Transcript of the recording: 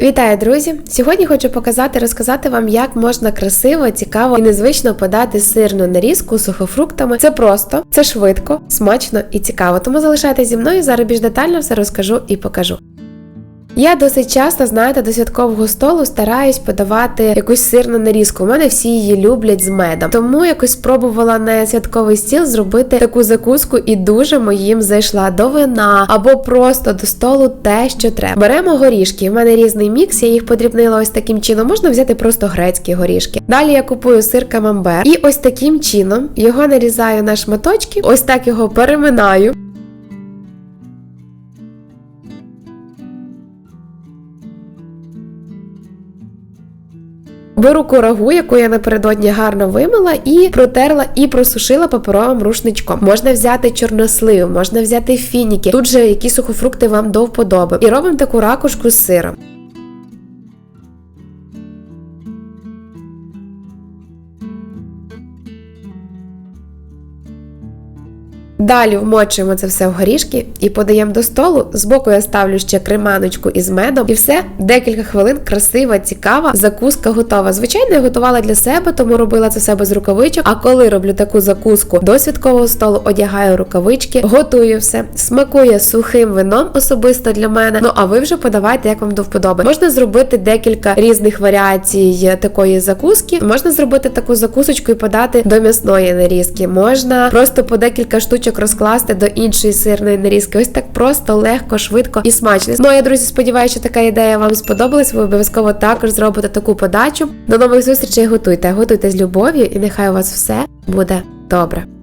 Вітаю, друзі! Сьогодні хочу показати, розказати вам, як можна красиво, цікаво і незвично подати сирну нарізку з сухофруктами. Це просто, це швидко, смачно і цікаво. Тому залишайтеся зі мною, зараз більш детально все розкажу і покажу. Я досить часто, знаєте, до святкового столу стараюсь подавати якусь сирну нарізку. У мене всі її люблять з медом. Тому якось спробувала на святковий стіл зробити таку закуску і дуже моїм зайшла до вина або просто до столу те, що треба. Беремо горішки. У мене різний мікс, я їх подрібнила ось таким чином. Можна взяти просто грецькі горішки. Далі я купую сир камамбер і ось таким чином його нарізаю на шматочки, ось так його переминаю. Беру курагу, яку я напередодні гарно вимила, і протерла і просушила паперовим рушничком. Можна взяти чорнослив, можна взяти фініки. Тут же які сухофрукти вам до вподоби. І робимо таку ракушку з сиром. Далі вмочуємо це все в горішки і подаємо до столу. Збоку я ставлю ще креманочку із медом. І все, декілька хвилин, красива, цікава, закуска готова. Звичайно, я готувала для себе, тому робила це все без рукавичок. А коли роблю таку закуску до святкового столу, одягаю рукавички, готую все, смакує сухим вином особисто для мене. Ну а ви вже подавайте, як вам до вподоби. Можна зробити декілька різних варіацій такої закуски. Можна зробити таку закусочку і подати до м'ясної нарізки. Можна просто по декілька штучок розкласти до іншої сирної нарізки. Ось так просто, легко, швидко і смачно. Ну а я, друзі, сподіваюся, що така ідея вам сподобалась. Ви обов'язково також зробите таку подачу. До нових зустрічей готуйте, готуйте з любов'ю, і нехай у вас все буде добре.